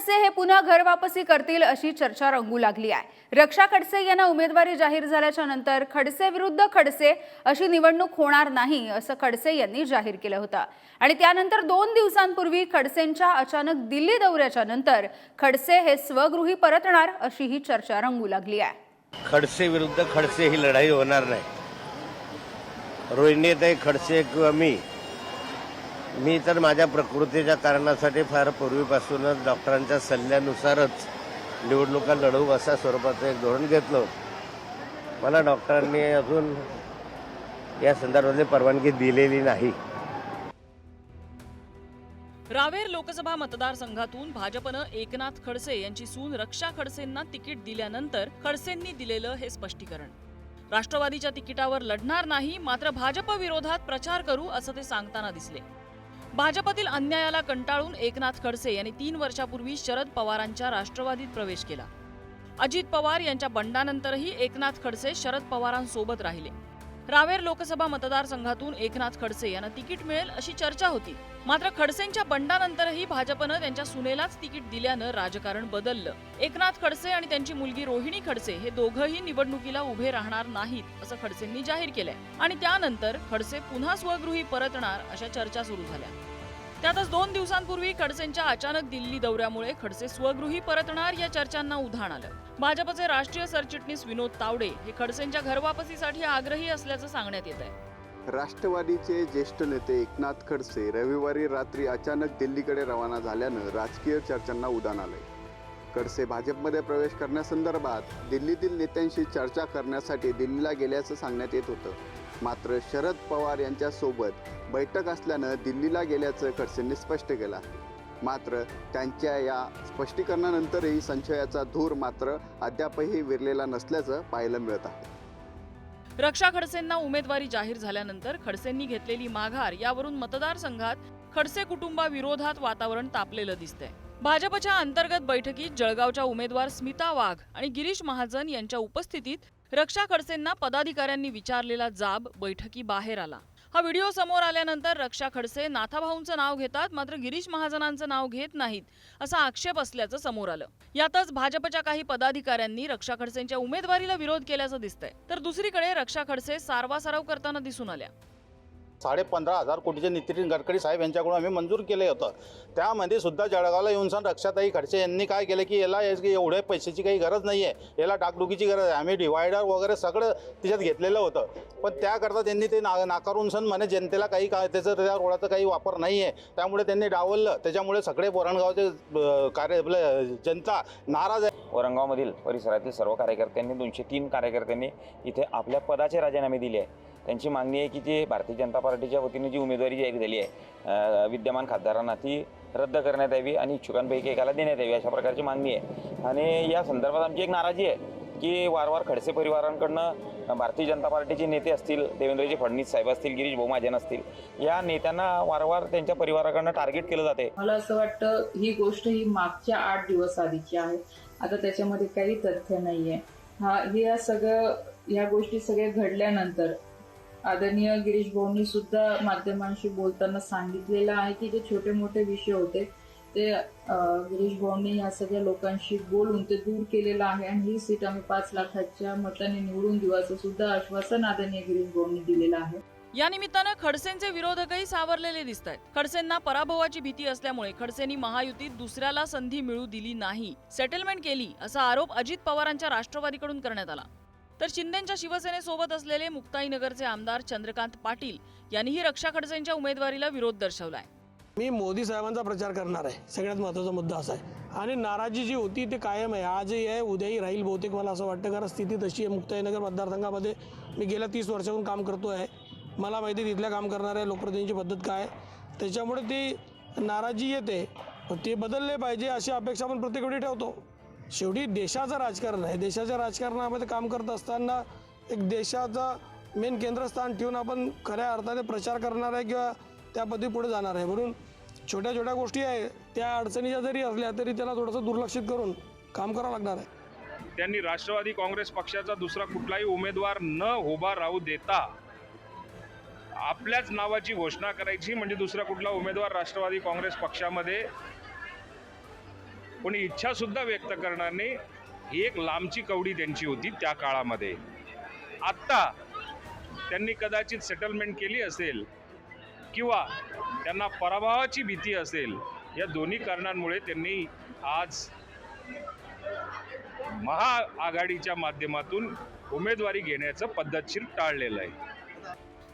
खडसे हे पुन्हा घर वापसी करतील अशी चर्चा रंगू लागली आहे. रक्षा खडसे यांना उमेदवारी जाहीर झाल्याच्यानंतर खडसे विरुद्ध खडसे अशी निवडणूक होणार नाही असं खडसे यांनी जाहीर केलं होतं. आणि त्यानंतर दोन दिवसांपूर्वी खडसेंच्या अचानक दिल्ली दौऱ्याच्या नंतर खडसे हे स्वगृही परतणार अशी ही चर्चा रंगू लागली आहे. खडसे विरुद्ध खडसे ही लढाई होणार नाही. रोहिणीताई खडसे किंवा मी मी तर माझ्या प्रकृतीच्या कारणासाठी फार पूर्वीपासूनच डॉक्टरांच्या सल्ल्यानुसारच निवडणुका लढवू अशा स्वरूपाचं एक धोरण घेतलं. होतं मला डॉक्टरांनी अजून या संदर्भातली परवानगी दिलेली नाही. रावेर लोकसभा मतदारसंघातून भाजपनं एकनाथ खडसे यांची सून रक्षा खडसेंना तिकीट दिल्यानंतर खडसेंनी दिलेलं हे स्पष्टीकरण. राष्ट्रवादीच्या तिकिटावर लढणार नाही मात्र भाजप विरोधात प्रचार करू असं ते सांगताना दिसले. भाजपतील अन्यायाला कंटाळून एकनाथ खडसे यांनी तीन वर्षापूर्वी शरद पवारांच्या राष्ट्रवादीत प्रवेश केला. अजित पवार यांच्या बंडानंतरही एकनाथ खडसे शरद पवारांसोबत राहिले. रावेर लोकसभा मतदारसंघातून एकनाथ खडसे यांना तिकीट मिळेल अशी चर्चा होती. मात्र खडसेंच्या बंडानंतरही भाजपनं त्यांच्या सुनेलाच तिकीट दिल्यानं राजकारण बदललं. एकनाथ खडसे आणि त्यांची मुलगी रोहिणी खडसे हे दोघंही निवडणुकीला उभे राहणार नाहीत असं खडसेंनी जाहीर केलंय. आणि त्यानंतर खडसे पुन्हा स्वगृही परतणार अशा चर्चा सुरू झाल्या. त्यातच दोन दिवसांपूर्वी खडसेंच्या अचानक दिल्ली दौऱ्यामुळे खडसे स्वगृही परतणार या चर्चांना उधाण आलं. भाजपचे राष्ट्रीय सरचिटणीस विनोद तावडे हे खडसेंच्या घरवापसीसाठी आग्रही असल्याचं सांगण्यात येत आहे राष्ट्रवादीचे ज्येष्ठ नेते एकनाथ खडसे रविवारी रात्री अचानक दिल्लीकडे रवाना झाल्यानं राजकीय चर्चांना उदाण आलंय. खडसे भाजपमध्ये प्रवेश करण्यासंदर्भात दिल्लीतील नेत्यांशी चर्चा करण्यासाठी दिल्लीला गेल्याचं सांगण्यात येत होतं. मात्र शरद पवार यांच्यासोबत बैठक असल्यानं दिल्लीला गेल्याचं खडसेंनी स्पष्ट केलं मात्र त्यांच्या या स्पष्टीकरणानंतरही संशयाचा धूर मात्र अद्यापही विरलेला नसल्याचं पाहायला मिळत आहे. रक्षा खडसेंना उमेदवारी जाहीर झाल्यानंतर खडसेंनी घेतलेली माघार यावरून मतदारसंघात खडसे कुटुंबाविरोधात वातावरण तापलेलं दिसतंय. भाजपच्या अंतर्गत बैठकीत जळगावच्या उमेदवार स्मिता वाघ आणि गिरीश महाजन यांच्या उपस्थितीत रक्षा खडसेंना पदाधिकाऱ्यांनी विचारलेला जाब बैठकी बाहेर आला. हा व्हिडिओ समोर आल्यानंतर रक्षा खडसे नाथाभाऊंचं नाव घेतात मात्र गिरीश महाजनांचं नाव घेत नाहीत असा आक्षेप असल्याचं समोर आलं. यातच भाजपच्या काही पदाधिकाऱ्यांनी रक्षा खडसेंच्या उमेदवारीला विरोध केल्याचं दिसतंय. तर दुसरीकडे रक्षा खडसे सारवासारव करताना दिसून आल्या. साडे पंधरा हजार कोटीचे नितीन गडकरी साहेब यांच्याकडून आम्ही मंजूर केले होतं. त्यामध्ये सुद्धा जळगावला येऊन सण रक्षाताई खडसे यांनी काय केलं की याला एवढ्या पैशाची काही गरज नाही आहे याला डागडुकीची गरज आहे. आम्ही डिवायडर वगैरे सगळं त्याच्यात घेतलेलं होतं. पण त्याकरता त्यांनी ते ना नाकारून सण म्हणे जनतेला काही काय त्याचं त्या रोडाचा काही वापर नाही आहे त्यामुळे त्यांनी डावललं. त्याच्यामुळे सगळे बोरणगावचे कार्य आपलं जनता नाराज आहे. औरंगाबादमधील परिसरातील सर्व कार्यकर्त्यांनी दोनशे तीन कार्यकर्त्यांनी इथे आपल्या पदाचे राजीनामे दिले आहे. त्यांची मागणी आहे की जे भारतीय जनता पार्टीच्या वतीने जी उमेदवारी जाहीर झाली आहे विद्यमान खासदारांना ती रद्द करण्यात यावी आणि इच्छुकांपैकी एकाला देण्यात यावी अशा प्रकारची मागणी आहे. आणि या संदर्भात आमची एक नाराजी आहे की वारंवार खडसे परिवारांकडनं भारतीय जनता पार्टीचे नेते असतील देवेंद्रजी फडणवीस साहेब असतील गिरीश भाऊ असतील या नेत्यांना वारंवार त्यांच्या परिवाराकडनं टार्गेट केलं जाते. मला असं वाटतं ही गोष्ट ही मागच्या आठ दिवस आधीची आहे. आता त्याच्यामध्ये काही तथ्य नाहीये. हा हे या सगळं या गोष्टी सगळ्या घडल्यानंतर आदरणीय गिरीश भाऊंनी सुद्धा माध्यमांशी बोलताना सांगितलेलं आहे की जे छोटे मोठे विषय होते ते गिरीश भाऊंनी या सगळ्या लोकांशी बोलून ते दूर केलेलं आहे आणि ही सीट आम्ही पाच लाखाच्या मताने निवडून देऊ असं सुद्धा आश्वासन आदरणीय गिरीश भाऊंनी दिलेलं आहे. या निमित्तानं खडसेंचे विरोधकही सावरलेले दिसत आहेत खडसेंना पराभवाची भीती असल्यामुळे खडसेंनी महायुतीत दुसऱ्याला संधी मिळू दिली नाही सेटलमेंट केली असा आरोप अजित पवारांच्या राष्ट्रवादीकडून करण्यात आला. तर शिंदेच्या शिवसेनेसोबत असलेले मुक्ताईनगरचे आमदार चंद्रकांत पाटील यांनीही रक्षा खडसेंच्या उमेदवारीला विरोध दर्शवलाय. मी मोदी साहेबांचा प्रचार करणार आहे. सगळ्यात महत्त्वाचा मुद्दा असा आहे. आणि नाराजी जी होती ती कायम आहे. आजही आहे उद्याही राहील बहुतेक मला असं वाटतं. कारण स्थिती तशी आहे. मुक्ताईनगर मतदारसंघामध्ये मी गेल्या तीस वर्षाहून काम करतो आहे मला माहिती आहे तिथल्या काम करणाऱ्या लोकप्रतिनिधीची पद्धत काय त्याच्यामुळे ती नाराजी येते. ते बदलले पाहिजे अशी अपेक्षा आपण प्रत्येक वेळी ठेवतो. शेवटी देशाचं राजकारण आहे. देशाच्या राजकारणामध्ये काम करत असताना एक देशाचा मेन केंद्रस्थान ठेवून आपण खऱ्या अर्थाने प्रचार करणार आहे किंवा त्या पद्धती पुढे जाणार आहे. म्हणून छोट्या छोट्या गोष्टी आहे. त्या अडचणीच्या जरी असल्या तरी त्याला थोडंसं दुर्लक्षित करून काम करावं लागणार आहे. त्यांनी राष्ट्रवादी काँग्रेस पक्षाचा दुसरा कुठलाही उमेदवार न उभा राहू देता आपल्याच नावाची घोषणा करायची म्हणजे दुसरा कुठला उमेदवार राष्ट्रवादी काँग्रेस पक्षामध्ये कोणी इच्छासुद्धा व्यक्त करणार नाही. ही एक लांबची कवडी त्यांची होती त्या काळामध्ये. आत्ता त्यांनी कदाचित सेटलमेंट केली असेल किंवा त्यांना पराभवाची भीती असेल या दोन्ही कारणांमुळे त्यांनी आज महाआघाडीच्या माध्यमातून उमेदवारी घेण्याचं पद्धतशीर टाळलेलं आहे.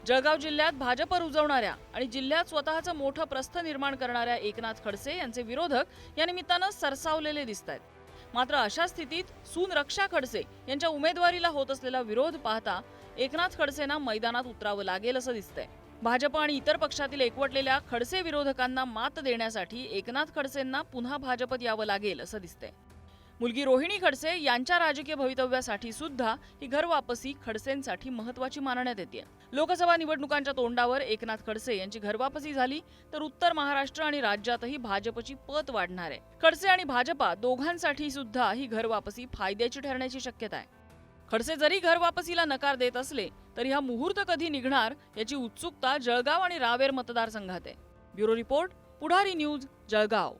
जळगाव जिल्ह्यात भाजप रुजवणाऱ्या आणि जिल्ह्यात स्वतःचं मोठं प्रस्थ निर्माण करणाऱ्या एकनाथ खडसे यांचे विरोधक या निमित्तानं सरसावलेले दिसत आहेत मात्र अशा स्थितीत सून रक्षा खडसे यांच्या उमेदवारीला होत असलेला विरोध पाहता एकनाथ खडसेंना मैदानात उतरावं लागेल असं दिसतंय. भाजप आणि इतर पक्षातील एकवटलेल्या खडसे विरोधकांना मात देण्यासाठी एकनाथ खडसेंना पुन्हा भाजपत यावं लागेल असं दिसतंय. मुलगी रोहिणी खडसे यांच्या राजकीय भवितव्यासाठी सुद्धा ही घर वापसी खडसेंसाठी महत्वाची मानण्यात येते लोकसभा निवडणुकांच्या तोंडावर एकनाथ खडसे यांची घरवापसी झाली तर उत्तर महाराष्ट्र आणि राज्यातही भाजपची पत वाढणार आहे. खडसे आणि भाजपा दोघांसाठी सुद्धा ही घरवापसी फायद्याची ठरण्याची शक्यता आहे. खडसे जरी घरवापसीला नकार देत असले तरी हा मुहूर्त कधी निघणार याची उत्सुकता जळगाव आणि रावेर मतदारसंघात आहे. Bureau report Pudhari news Jalgaon.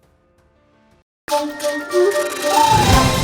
Thank you.